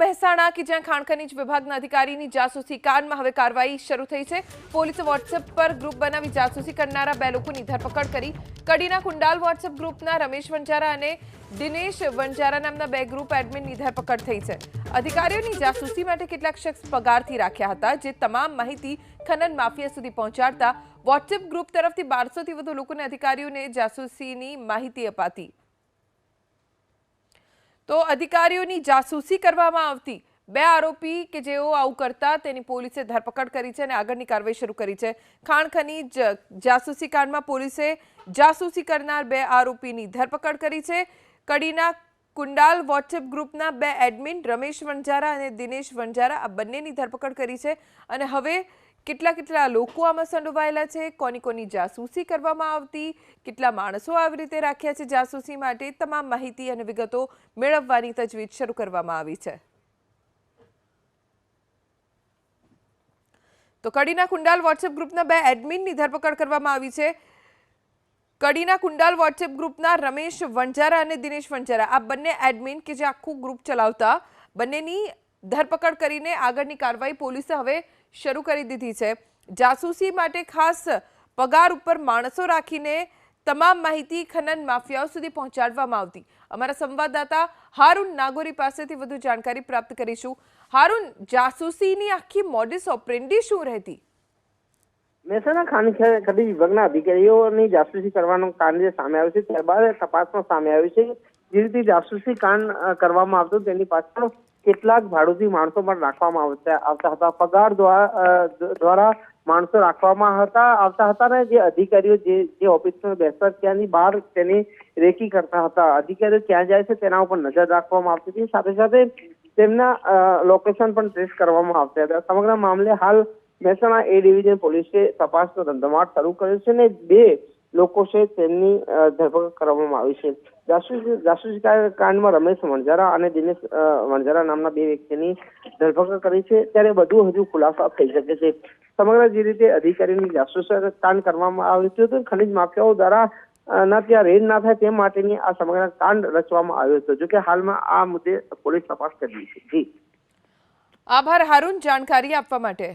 મહેસાણા કે જ્યાં ખાણ ખનીજ વિભાગના અધિકારીની જાસૂસી કાંડમાં હવે કાર્યવાહી શરૂ થઈ છે. પોલીસે વોટ્સએપ પર ગ્રુપ બનાવી જાસૂસી કરનારા બે લોકોની ધરપકડ કરી. કડીના કુંડાલ વોટ્સએપ ગ્રુપના રમેશ વંજારા અને દિનેશ વંજારા નામના બે ગ્રુપ એડમિનની ધરપકડ થઈ છે. અધિકારીઓની જાસૂસી માટે કેટલાક શખ્સ પગારથી રાખ્યા હતા, જે તમામ માહિતી ખનન માફિયા સુધી પહોંચાડતા વોટ્સએપ ગ્રુપ તરફથી બારસોથી વધુ લોકોને અધિકારીઓને જાસૂસીની માહિતી અપાતી. તો અધિકારીઓની જાસૂસી કરવામાં આવતી બે આરોપી કે જેઓ આવું કરતા તેની પોલીસે ધરપકડ કરી છે અને આગળની કાર્યવાહી શરૂ કરી છે. ખાણ ખનીજ જાસૂસી કાંડમાં પોલીસે જાસૂસી કરનાર બે આરોપીની ધરપકડ કરી છે. કડીના કુંડાલ વોટ્સએપ ગ્રુપના બે એડમિન રમેશ વણજારા અને દિનેશ વણજારા આ બંનેની ધરપકડ કરી છે અને હવે કેટલા કેટલા લોકો આમાં સંડોવાયેલા છે? કોની કોની જાસૂસી કરવામાં આવતી? કેટલા માણસો આવી રીતે રાખ્યા છે જાસૂસી માટે? તમામ માહિતી અને વિગતો મેળવવાની તજવીજ શરૂ કરવામાં આવી છે. તો કડીના કુંડાલ વોટ્સએપ ગ્રુપના બે એડમિનની ધરપકડ કરવામાં આવી છે. કડીના કુંડાલ વોટ્સએપ ગ્રુપના રમેશ વણજારા અને દિનેશ વણજારા આ બંને એડમિન કે જે આખું ગ્રુપ ચલાવતા, બંનેની ધરપકડ કરીને આગળની કાર્યવાહી પોલીસે હવે શરૂ કરી દીધી છે. જાસૂસી માટે ખાસ પગાર ઉપર માણસો રાખીને તમામ માહિતી ખનન માફિયાઓ સુધી પહોંચાડવામાં આવતી. અમારા સંવાદદાતા હારૂન નાગોરી પાસેથી વધુ જાણકારી પ્રાપ્ત કરીશું. હારૂન, જાસૂસીની આખી મોડિસ ઓપરેન્ડી શું રહેતી? મહેસાણા ખાણ ખ- ખનીજ વિભાગના અધિકારીઓની જાસૂસી કરવાનો કાંડ જે સામે આવ્યું છે. ત્યારબાદ તપાસમાં સામે આવ્યું છે જે રીતે જાસૂસી કાંડ કરવામાં આવતું તેની પાછળ કેટલાક ભાડુતી માણસો પણ રાખવામાં આવતા આવતા હતા. પગાર દ્વારા માણસો રાખવામાં હતા. આવતા હતા ને જે અધિકારીઓ જે જે ઓફિસમાં બેસતા ત્યાંની બહાર તેની રેકી કરતા હતા. અધિકારીઓ ક્યાં જાય છે તેના ઉપર નજર રાખવામાં આવતી હતી. સાથે સાથે તેમના લોકેશન પણ ટ્રેસ કરવામાં આવતા હતા. સમગ્ર મામલે હાલ મહેસાણા એ ડિવિઝન પોલીસે તપાસનો ધંધમાટ શરૂ કર્યો છે અને બે લોકો છે તેમની ધરપકડ કરવામાં આવી છે. જાસૂસી જાસૂસી કાંડમાં રમેશ વણઝારા અને દિનેશ વણઝારા નામના બે વ્યક્તિની ધરપકડ કરી છે. ત્યારે વધુ હજુ ખુલાસા થઈ શકે છે. સમગ્ર જે રીતે અધિકારીની જાસૂસી કાંડ કરવામાં આવ્યું હતું ખનીજ માફિયાઓ દ્વારા ના ત્યાં રેડ ના થાય તે માટેની આ સમગ્ર કાંડ રચવામાં આવ્યો હતો. જોકે હાલમાં આ મુદ્દે પોલીસ તપાસ કરી છે. જી. આભાર, હારુન. જાણકારી આપવા માટે.